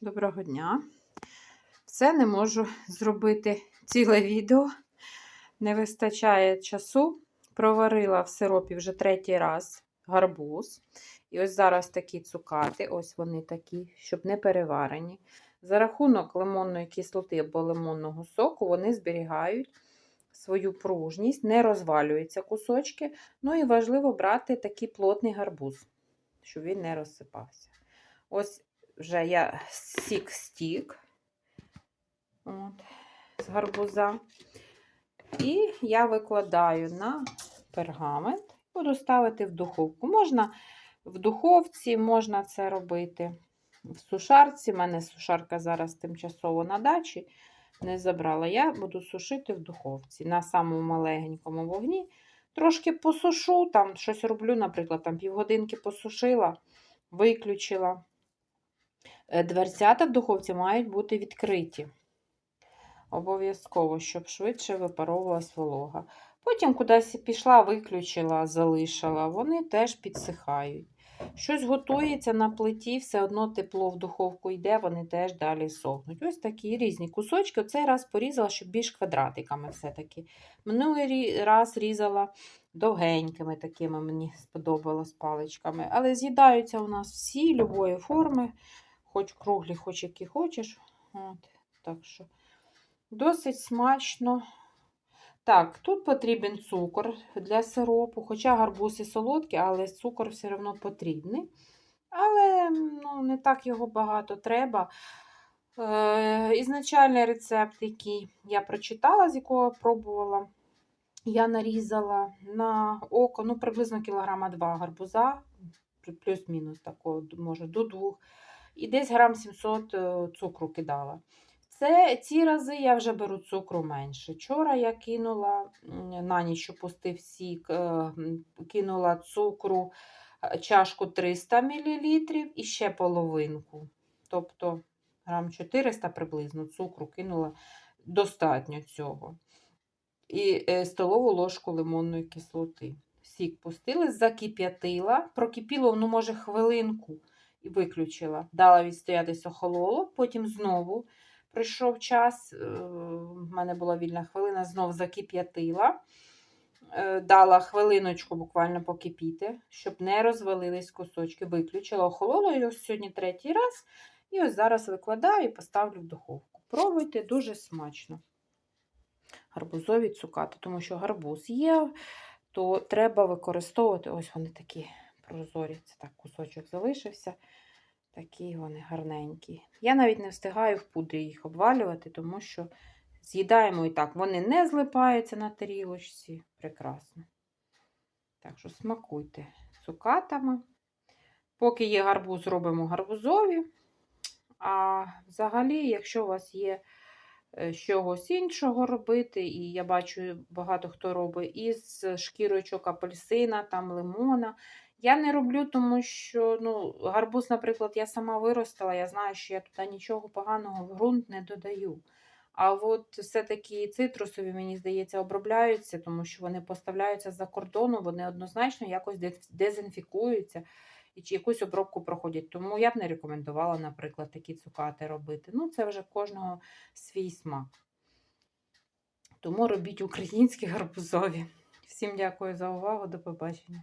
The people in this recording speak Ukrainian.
Доброго дня. Все не можу зробити ціле відео. Не вистачає часу. Проварила в сиропі вже третій раз гарбуз. І ось зараз такі цукати, ось вони такі, щоб не переварені. За рахунок лимонної кислоти або лимонного соку вони зберігають свою пружність, не розвалюються кусочки. Ну і важливо брати такий плотний гарбуз, щоб він не розсипався. Ось вже я сік стік от, з гарбуза. І я викладаю на пергамент, буду ставити в духовку. Можна в духовці, можна це робити в сушарці. У мене сушарка зараз тимчасово на дачі не забрала. Я буду сушити в духовці на самому маленькому вогні. Трошки посушу, там щось роблю, наприклад, там півгодинки посушила, виключила. Е, Дверцята в духовці мають бути відкриті. Обов'язково, щоб швидше випаровувалась волога. Потім кудись пішла, виключила, залишила, вони теж підсихають. Щось готується на плиті, все одно тепло в духовку йде, вони теж далі сохнуть. Ось такі різні кусочки. Оцей раз порізала, щоб більш квадратиками все-таки. Минулий раз різала довгенькими, такими мені сподобалось паличками. Але з'їдаються у нас всі любої форми, хоч круглі, хоч які хочеш. От, так що Досить смачно. Так, тут потрібен цукор для сиропу, хоча гарбуз і солодкий, але цукор все одно потрібний. Але ну, не так його багато треба. Е, Ізначальний рецепт, який я прочитала, з якого пробувала, я нарізала на око ну, приблизно кілограма 2 гарбуза, плюс-мінус такого, може, до 2. І десь грам 700 цукру кидала. Це ці рази я вже беру цукру менше. Вчора я кинула на ніч пустив сік, е, кинула цукру чашку 300 мл і ще половинку. Тобто грам 400 приблизно цукру кинула достатньо цього. І е, столову ложку лимонної кислоти. Сік пустила, закип'ятила, прокипіло, ну, може, хвилинку і виключила. Дала відстоятися охололо, потім знову. Прийшов час, е, в мене була вільна хвилина, знов закип'ятила, е, дала хвилиночку буквально покипіти, щоб не розвалились кусочки. Виключила охололо і ось сьогодні третій раз. І ось зараз викладаю і поставлю в духовку. Пробуйте дуже смачно. Гарбузові цукати, тому що гарбуз є, то треба використовувати ось вони такі прозорі. Це так кусочок залишився. Такі вони гарненькі. Я навіть не встигаю в пудрі їх обвалювати, тому що з'їдаємо і так. Вони не злипаються на тарілочці. Прекрасно. Так що смакуйте цукатами. Поки є гарбуз, робимо гарбузові. А взагалі, якщо у вас є з чогось іншого робити, і я бачу, багато хто робить із шкірочок апельсина, там лимона. Я не роблю, тому що ну, гарбуз, наприклад, я сама виростила, я знаю, що я туди нічого поганого в ґрунт не додаю. А от все-таки цитрусові, мені здається, обробляються, тому що вони поставляються за кордону, вони однозначно якось дезінфікуються і якусь обробку проходять. Тому я б не рекомендувала, наприклад, такі цукати робити. Ну, це вже кожного свій смак. Тому робіть українські гарбузові. Всім дякую за увагу, до побачення.